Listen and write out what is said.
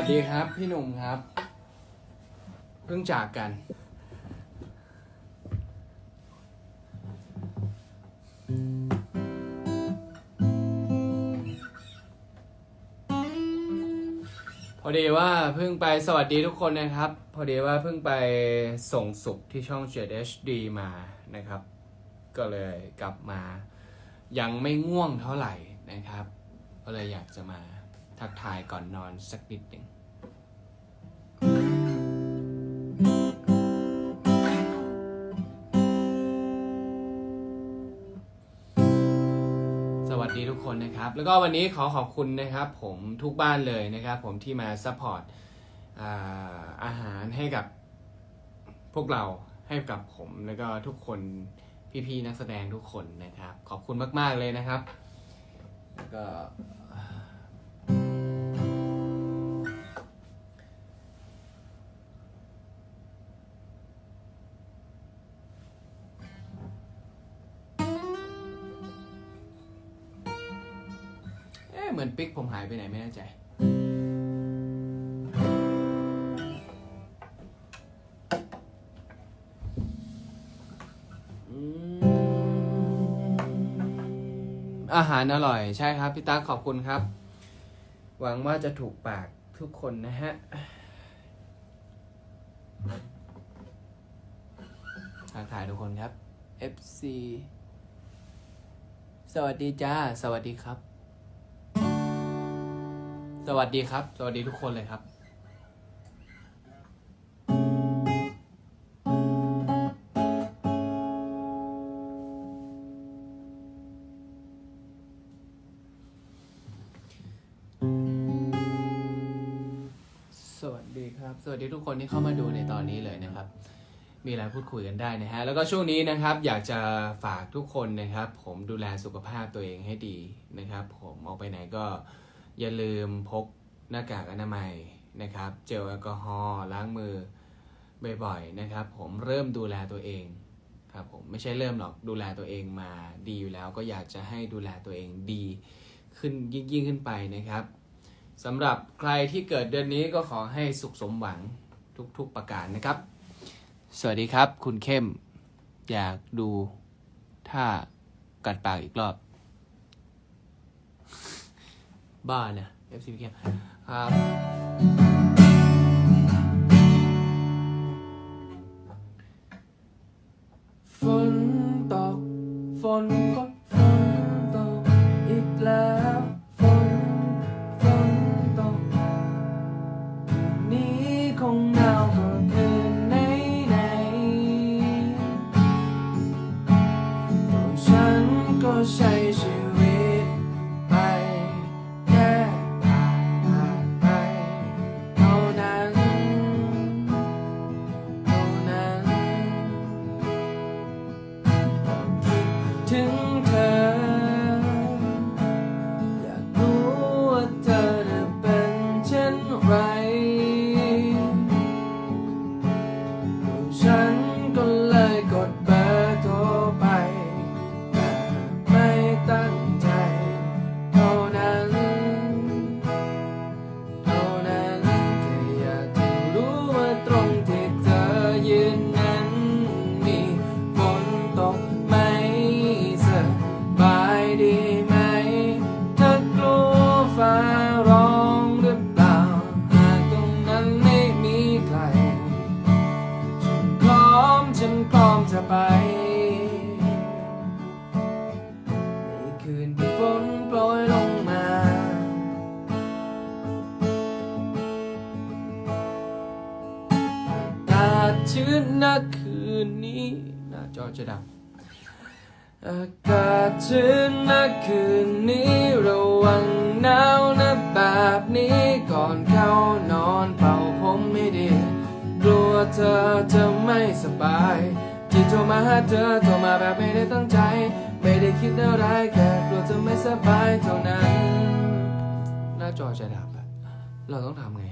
วัสดีครับ พี่หนุ่มครับ เพิ่งจากกัน พอดีว่าเพิ่งไปสวัสดีทุกคนนะครับ พอดีว่าเพิ่งไปส่งสุขที่ช่อง 7HD มานะครับ ก็เลยกลับมา ยังไม่ง่วงเท่าไหร่นะครับ ก็เลยอยากจะมา ทักทายก่อนนอนสักนิดหนึ่งสวัสดีทุกคนนะครับ แล้วก็วันนี้ขอขอบคุณนะครับ ผมทุกบ้านเลยนะครับ ผมที่มาซัพพอร์ตอาหารให้กับพวกเราให้กับผมแล้วก็ทุกคนพี่ๆนักแสดงทุกคนนะครับ ขอบคุณมาก ๆเลยนะครับ แล้วก็ เหมือนปิ๊กผมหายไปไหนไม่แน่ใจอืมอาหารอร่อยใช่ครับพี่ตาขอบคุณครับ หวังว่าจะถูกปากทุกคนนะฮะทักทายทุกคนครับ FC สวัสดีจ้า สวัสดีครับ สวัสดีครับ สวัสดีทุกคนเลยครับสวัสดีครับสวัสดีทุกคนที่เข้ามาดูในตอนนี้เลยนะครับ มีอะไรพูดคุยกันได้นะฮะแล้วก็ช่วงนี้นะครับ อยากจะฝากทุกคนนะครับ ผมดูแลสุขภาพตัวเองให้ดีนะครับ ผมออกไปไหนก็ อย่าลืมพกหน้ากากอนามัยนะครับ เจลแอลกอฮอล์ล้างมือบ่อยๆนะครับ ผมเริ่มดูแลตัวเองครับผมไม่ใช่เริ่มหรอกดูแลตัวเองมาดีอยู่แล้ว ก็อยากจะให้ดูแลตัวเองดีขึ้นยิ่งยิ่งขึ้นไปนะครับสำหรับใครที่เกิดเดือนนี้ก็ขอให้สุขสมหวังทุกๆประการนะครับ สวัสดีครับ คุณเข้มอยากดูถ้ากัดปากอีกรอบ บ้าเนี่ย FC พี่เข้มครับฝนตกฝนก็ คิ อากาศชื้นนะคืนนี้หน้าจอจะดับอากาศชื้นนะคืนนี้ระวังหนาวนะแบบนี้ก่อนเข้านอนเป่าผมไม่ดีกลัวเธอจะไม่สบายที่โทรมาหาเธอโทรมาแบบไม่ได้ตั้งใจ ไม่ได้คิดอะไรแค่กลัวเธอไม่สบายเท่านั้น หน้าจอจะดับอะเราต้องทำไง